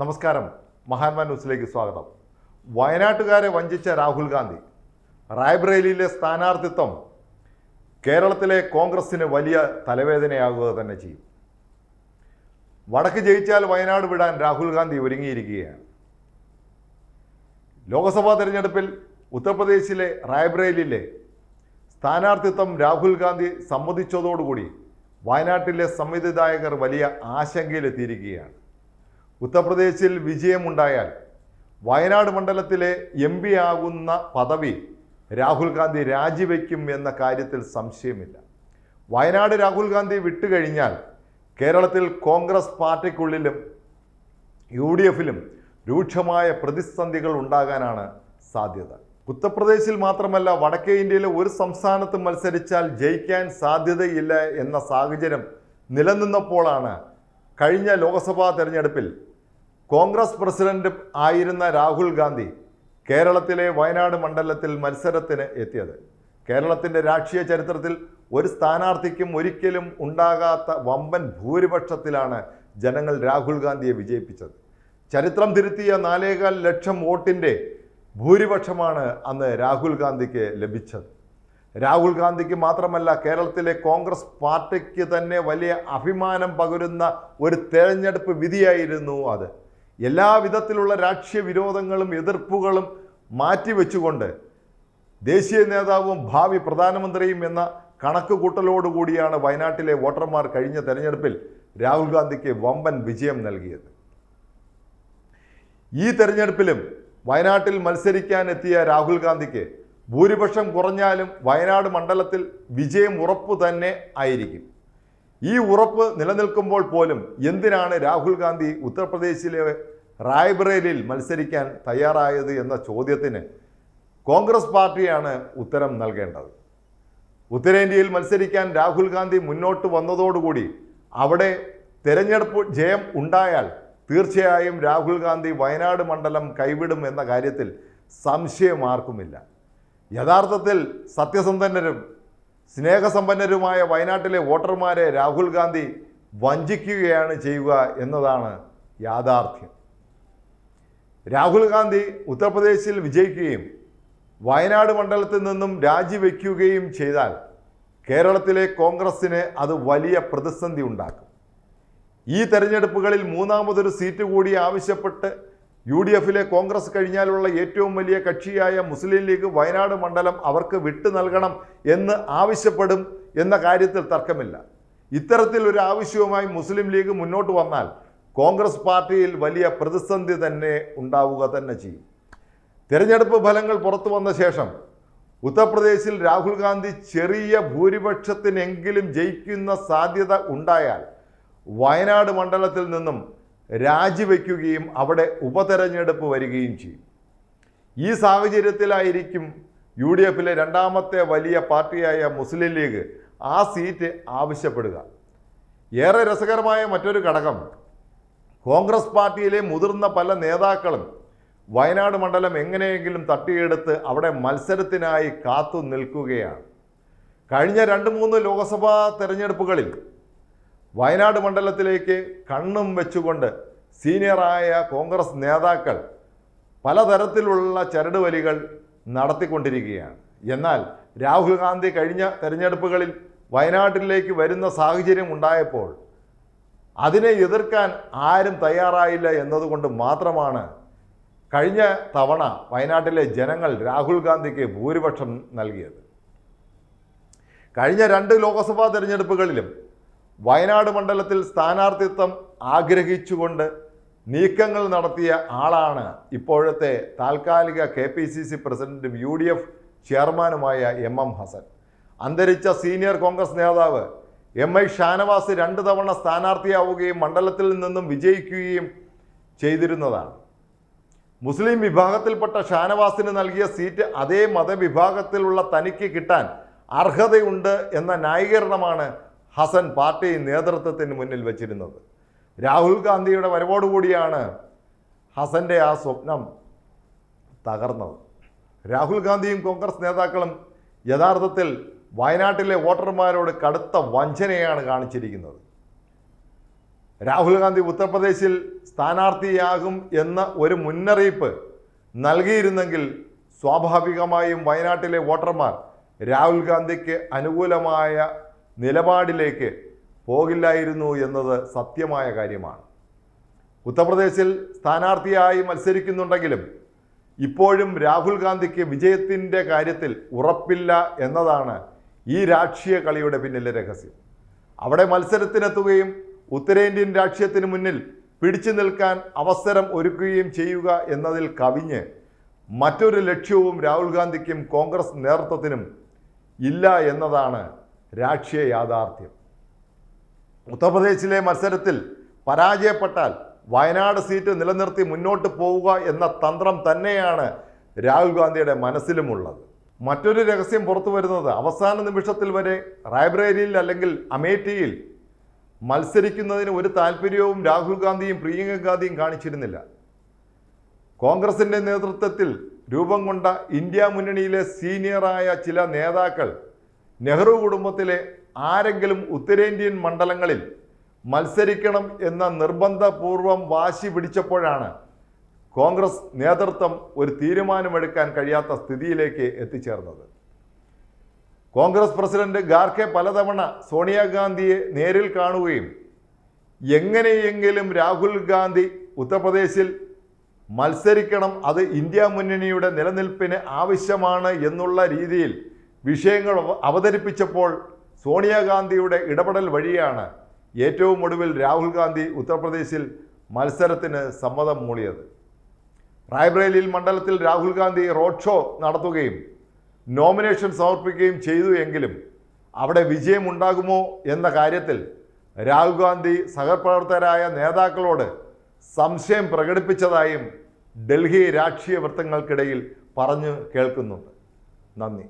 നമസ്കാരം. മഹാത്മാ ന്യൂസിലേക്ക് സ്വാഗതം. വയനാട്ടുകാരെ വഞ്ചിച്ച രാഹുൽ ഗാന്ധി റായ്ബ്രേലിയിലെ സ്ഥാനാർത്ഥിത്വം കേരളത്തിലെ കോൺഗ്രസിന് വലിയ തലവേദനയാകുക തന്നെ ചെയ്യും. വടക്ക് ജയിച്ചാൽ വയനാട് വിടാൻ രാഹുൽ ഗാന്ധി ഒരുങ്ങിയിരിക്കുകയാണ്. ലോക്സഭാ തെരഞ്ഞെടുപ്പിൽ ഉത്തർപ്രദേശിലെ റായ്ബ്രേലിയിലെ സ്ഥാനാർത്ഥിത്വം രാഹുൽ ഗാന്ധി സമ്മതിച്ചതോടുകൂടി വയനാട്ടിലെ സംവിധായകർ വലിയ ആശങ്കയിലെത്തിയിരിക്കുകയാണ്. ഉത്തർപ്രദേശിൽ വിജയമുണ്ടായാൽ വയനാട് മണ്ഡലത്തിലെ എം പി ആകുന്ന പദവി രാഹുൽ ഗാന്ധി രാജിവെക്കും എന്ന കാര്യത്തിൽ സംശയമില്ല. വയനാട് രാഹുൽ ഗാന്ധി വിട്ടുകഴിഞ്ഞാൽ കേരളത്തിൽ കോൺഗ്രസ് പാർട്ടിക്കുള്ളിലും യു ഡി എഫിലും രൂക്ഷമായ പ്രതിസന്ധികൾ ഉണ്ടാകാനാണ് സാധ്യത. ഉത്തർപ്രദേശിൽ മാത്രമല്ല വടക്കേ ഇന്ത്യയിലെ ഒരു സംസ്ഥാനത്ത് മത്സരിച്ചാൽ ജയിക്കാൻ സാധ്യതയില്ല എന്ന സാഹചര്യം നിലനിന്നപ്പോഴാണ് കഴിഞ്ഞ ലോക്സഭാ തെരഞ്ഞെടുപ്പിൽ കോൺഗ്രസ് പ്രസിഡന്റ് ആയിരുന്ന രാഹുൽ ഗാന്ധി കേരളത്തിലെ വയനാട് മണ്ഡലത്തിൽ മത്സരത്തിന് എത്തിയത്. കേരളത്തിന്റെ രാഷ്ട്രീയ ചരിത്രത്തിൽ ഒരു സ്ഥാനാർത്ഥിക്കും ഒരിക്കലും ഉണ്ടാകാത്ത വമ്പൻ ഭൂരിപക്ഷത്തിലാണ് ജനങ്ങൾ രാഹുൽ ഗാന്ധിയെ വിജയിപ്പിച്ചത്. ചരിത്രം തിരുത്തിയ നാലേകാൽ ലക്ഷം വോട്ടിന്റെ ഭൂരിപക്ഷമാണ് അന്ന് രാഹുൽ ഗാന്ധിക്ക് ലഭിച്ചത്. രാഹുൽ ഗാന്ധിക്ക് മാത്രമല്ല കേരളത്തിലെ കോൺഗ്രസ് പാർട്ടിക്ക് തന്നെ വലിയ അഭിമാനം പകരുന്ന ഒരു തെരഞ്ഞെടുപ്പ് വിധിയായിരുന്നു അത്. എല്ലാ വിധത്തിലുള്ള രാഷ്ട്രീയ വിരോധങ്ങളും എതിർപ്പുകളും മാറ്റിവെച്ചുകൊണ്ട് ദേശീയ നേതാവും ഭാവി പ്രധാനമന്ത്രിയും എന്ന കണക്ക് കൂട്ടലോടുകൂടിയാണ് വയനാട്ടിലെ വോട്ടർമാർ കഴിഞ്ഞ തെരഞ്ഞെടുപ്പിൽ രാഹുൽ ഗാന്ധിക്ക് വമ്പൻ വിജയം നൽകിയത്. ഈ തെരഞ്ഞെടുപ്പിലും വയനാട്ടിൽ മത്സരിക്കാനെത്തിയ രാഹുൽ ഗാന്ധിക്ക് ഭൂരിപക്ഷം കുറഞ്ഞാലും വയനാട് മണ്ഡലത്തിൽ വിജയം ഉറപ്പ് തന്നെ ആയിരിക്കും. ഈ ഉറപ്പ് നിലനിൽക്കുമ്പോൾ പോലും എന്തിനാണ് രാഹുൽ ഗാന്ധി ഉത്തർപ്രദേശിലെ റായ്ബറേലിയിൽ മത്സരിക്കാൻ തയ്യാറായത് എന്ന ചോദ്യത്തിന് കോൺഗ്രസ് പാർട്ടിയാണ് ഉത്തരം നൽകേണ്ടത്. ഉത്തരേന്ത്യയിൽ മത്സരിക്കാൻ രാഹുൽ ഗാന്ധി മുന്നോട്ട് വന്നതോടുകൂടി അവിടെ തെരഞ്ഞെടുപ്പ് ജയം ഉണ്ടായാൽ തീർച്ചയായും രാഹുൽ ഗാന്ധി വയനാട് മണ്ഡലം കൈവിടും എന്ന കാര്യത്തിൽ സംശയം ആർക്കുമില്ല. യഥാർത്ഥത്തിൽ സത്യസന്ധനരും സ്നേഹസമ്പന്നരുമായ വയനാട്ടിലെ വോട്ടർമാരെ രാഹുൽ ഗാന്ധി വഞ്ചിക്കുകയാണ് ചെയ്യുക എന്നതാണ് യാഥാർത്ഥ്യം. രാഹുൽ ഗാന്ധി ഉത്തർപ്രദേശിൽ വിജയിക്കുകയും വയനാട് മണ്ഡലത്തിൽ നിന്നും രാജിവെക്കുകയും ചെയ്താൽ കേരളത്തിലെ കോൺഗ്രസ്സിന് അത് വലിയ പ്രതിസന്ധി ഉണ്ടാക്കും. ഈ തെരഞ്ഞെടുപ്പുകളിൽ മൂന്നാമതൊരു സീറ്റ് കൂടി ആവശ്യപ്പെട്ട് യു ഡി എഫിലെ കോൺഗ്രസ് കഴിഞ്ഞാലുള്ള ഏറ്റവും വലിയ കക്ഷിയായ മുസ്ലിം ലീഗ് വയനാട് മണ്ഡലം അവർക്ക് വിട്ടു നൽകണം എന്ന് ആവശ്യപ്പെടും എന്ന കാര്യത്തിൽ തർക്കമില്ല. ഇത്തരത്തിൽ ഒരു ആവശ്യവുമായി മുസ്ലിം ലീഗ് മുന്നോട്ട് വന്നാൽ കോൺഗ്രസ് പാർട്ടിയിൽ വലിയ പ്രതിസന്ധി തന്നെ ഉണ്ടാവുക തന്നെ ചെയ്യും. തിരഞ്ഞെടുപ്പ് ഫലങ്ങൾ പുറത്തു വന്ന ശേഷം ഉത്തർപ്രദേശിൽ രാഹുൽ ഗാന്ധി ചെറിയ ഭൂരിപക്ഷത്തിനെങ്കിലും ജയിക്കുന്ന സാധ്യത ഉണ്ടായാൽ വയനാട് മണ്ഡലത്തിൽ നിന്നും രാജിവെക്കുകയും അവിടെ ഉപതെരഞ്ഞെടുപ്പ് വരികയും ചെയ്യും. ഈ സാഹചര്യത്തിലായിരിക്കും യു ഡി എഫിലെ രണ്ടാമത്തെ വലിയ പാർട്ടിയായ മുസ്ലിം ലീഗ് ആ സീറ്റ് ആവശ്യപ്പെടുക. ഏറെ രസകരമായ മറ്റൊരു ഘടകം കോൺഗ്രസ് പാർട്ടിയിലെ മുതിർന്ന പല നേതാക്കളും വയനാട് മണ്ഡലം എങ്ങനെയെങ്കിലും തട്ടിയെടുത്ത് അവിടെ മത്സരത്തിനായി കാത്തു നിൽക്കുകയാണ്. കഴിഞ്ഞ രണ്ട് മൂന്ന് ലോക്സഭാ തെരഞ്ഞെടുപ്പുകളിൽ വയനാട് മണ്ഡലത്തിലേക്ക് കണ്ണും വെച്ചുകൊണ്ട് സീനിയറായ കോൺഗ്രസ് നേതാക്കൾ പലതരത്തിലുള്ള ചരടുവലികൾ നടത്തിക്കൊണ്ടിരിക്കുകയാണ്. എന്നാൽ രാഹുൽ ഗാന്ധി കഴിഞ്ഞ തെരഞ്ഞെടുപ്പുകളിൽ വയനാട്ടിലേക്ക് വരുന്ന സാഹചര്യം ഉണ്ടായപ്പോൾ അതിനെ എതിർക്കാൻ ആരും തയ്യാറായില്ല എന്നതുകൊണ്ട് മാത്രമാണ് കഴിഞ്ഞ തവണ വയനാട്ടിലെ ജനങ്ങൾ രാഹുൽ ഗാന്ധിക്ക് ഭൂരിപക്ഷം നൽകിയത്. കഴിഞ്ഞ രണ്ട് ലോക്സഭാ തെരഞ്ഞെടുപ്പുകളിലും വയനാട് മണ്ഡലത്തിൽ സ്ഥാനാർത്ഥിത്വം ആഗ്രഹിച്ചുകൊണ്ട് നീക്കങ്ങൾ നടത്തിയ ആളാണ് ഇപ്പോഴത്തെ താൽക്കാലിക കെ പി സി സി പ്രസിഡന്റും യു ഡി എഫ് ചെയർമാനുമായ എം എം ഹസൻ. അന്തരിച്ച സീനിയർ കോൺഗ്രസ് നേതാവ് എം ഐ ഷാനവാസ് രണ്ട് തവണ സ്ഥാനാർത്ഥിയാവുകയും മണ്ഡലത്തിൽ നിന്നും വിജയിക്കുകയും ചെയ്തിരുന്നതാണ്. മുസ്ലിം വിഭാഗത്തിൽപ്പെട്ട ഷാനവാസിന് നൽകിയ സീറ്റ് അതേ മതവിഭാഗത്തിലുള്ള തനിക്ക് കിട്ടാൻ അർഹതയുണ്ട് എന്ന ന്യായീകരണമാണ് ഹസൻ പാർട്ടി നേതൃത്വത്തിന് മുന്നിൽ വച്ചിരുന്നത്. രാഹുൽ ഗാന്ധിയുടെ വരവോടുകൂടിയാണ് ഹസന്റെ ആ സ്വപ്നം തകർന്നത്. രാഹുൽ ഗാന്ധിയും കോൺഗ്രസ് നേതാക്കളും യഥാർത്ഥത്തിൽ വയനാട്ടിലെ വോട്ടർമാരോട് കടുത്ത വഞ്ചനയാണ് കാണിച്ചിരിക്കുന്നത്. രാഹുൽ ഗാന്ധി ഉത്തർപ്രദേശിൽ സ്ഥാനാർത്ഥിയാകും എന്ന ഒരു മുന്നറിയിപ്പ് നൽകിയിരുന്നെങ്കിൽ സ്വാഭാവികമായും വയനാട്ടിലെ വോട്ടർമാർ രാഹുൽ ഗാന്ധിക്ക് അനുകൂലമായ നിലപാടിലേക്ക് പോകില്ലായിരുന്നു എന്നത് സത്യമായ കാര്യമാണ്. ഉത്തർപ്രദേശിൽ സ്ഥാനാർത്ഥിയായി മത്സരിക്കുന്നുണ്ടെങ്കിലും ഇപ്പോഴും രാഹുൽ ഗാന്ധിക്ക് വിജയത്തിന്റെ കാര്യത്തിൽ ഉറപ്പില്ല എന്നതാണ് ഈ രാഷ്ട്രീയ കളിയുടെ പിന്നിലെ രഹസ്യം. അവിടെ മത്സരത്തിനെത്തുകയും ഉത്തരേന്ത്യൻ രാഷ്ട്രീയത്തിന് മുന്നിൽ പിടിച്ചു നിൽക്കാൻ അവസരം ഒരുക്കുകയും ചെയ്യുക എന്നതിൽ കവിഞ്ഞ് മറ്റൊരു ലക്ഷ്യവും രാഹുൽ ഗാന്ധിക്കും കോൺഗ്രസ് നേതൃത്വത്തിനും ഇല്ല എന്നതാണ് രാഷ്ട്രീയ യാഥാർത്ഥ്യം. ഉത്തർപ്രദേശിലെ മത്സരത്തിൽ പരാജയപ്പെട്ടാൽ വയനാട് സീറ്റ് നിലനിർത്തി മുന്നോട്ട് പോവുക എന്ന തന്ത്രം തന്നെയാണ് രാഹുൽ ഗാന്ധിയുടെ മനസ്സിലുമുള്ളത്. മറ്റൊരു രഹസ്യം പുറത്തു വരുന്നത് അവസാന നിമിഷത്തിൽ വരെ റായ്ബ്രേരിയിൽ അല്ലെങ്കിൽ അമേഠിയിൽ മത്സരിക്കുന്നതിന് ഒരു താല്പര്യവും രാഹുൽ ഗാന്ധിയും പ്രിയങ്ക ഗാന്ധിയും കാണിച്ചിരുന്നില്ല. കോൺഗ്രസിന്റെ നേതൃത്വത്തിൽ രൂപം കൊണ്ട ഇന്ത്യ മുന്നണിയിലെ സീനിയറായ ചില നേതാക്കൾ നെഹ്റു കുടുംബത്തിലെ ആരെങ്കിലും ഉത്തരേന്ത്യൻ മണ്ഡലങ്ങളിൽ മത്സരിക്കണം എന്ന നിർബന്ധപൂർവം വാശി പിടിച്ചപ്പോഴാണ് കോൺഗ്രസ് നേതൃത്വം ഒരു തീരുമാനമെടുക്കാൻ കഴിയാത്ത സ്ഥിതിയിലേക്ക് എത്തിച്ചേർന്നത്. കോൺഗ്രസ് പ്രസിഡന്റ് ഗാർഖെ പലതവണ സോണിയാഗാന്ധിയെ നേരിൽ കാണുകയും എങ്ങനെയെങ്കിലും രാഹുൽ ഗാന്ധി ഉത്തർപ്രദേശിൽ മത്സരിക്കണം അത് ഇന്ത്യ മുന്നണിയുടെ നിലനിൽപ്പിന് ആവശ്യമാണ് എന്നുള്ള രീതിയിൽ വിഷയങ്ങൾ അവ- അവതരിപ്പിച്ചപ്പോൾ സോണിയാഗാന്ധിയുടെ ഇടപെടൽ വഴിയാണ് ഏറ്റവും ഒടുവിൽ രാഹുൽ ഗാന്ധി ഉത്തർപ്രദേശിൽ മത്സരത്തിന് സമ്മതം മൂളിയത്. റായ്ബ്രേലിയിൽ മണ്ഡലത്തിൽ രാഹുൽ ഗാന്ധി റോഡ് ഷോ നടത്തുകയും നോമിനേഷൻ സമർപ്പിക്കുകയും ചെയ്തു എങ്കിലും അവിടെ വിജയമുണ്ടാകുമോ എന്ന കാര്യത്തിൽ രാഹുൽ ഗാന്ധി സഹപ്രവർത്തകരായ നേതാക്കളോട് സംശയം പ്രകടിപ്പിച്ചതായും ഡൽഹി രാഷ്ട്രീയ വൃത്തങ്ങൾക്കിടയിൽ പറഞ്ഞു കേൾക്കുന്നുണ്ട്. നന്ദി.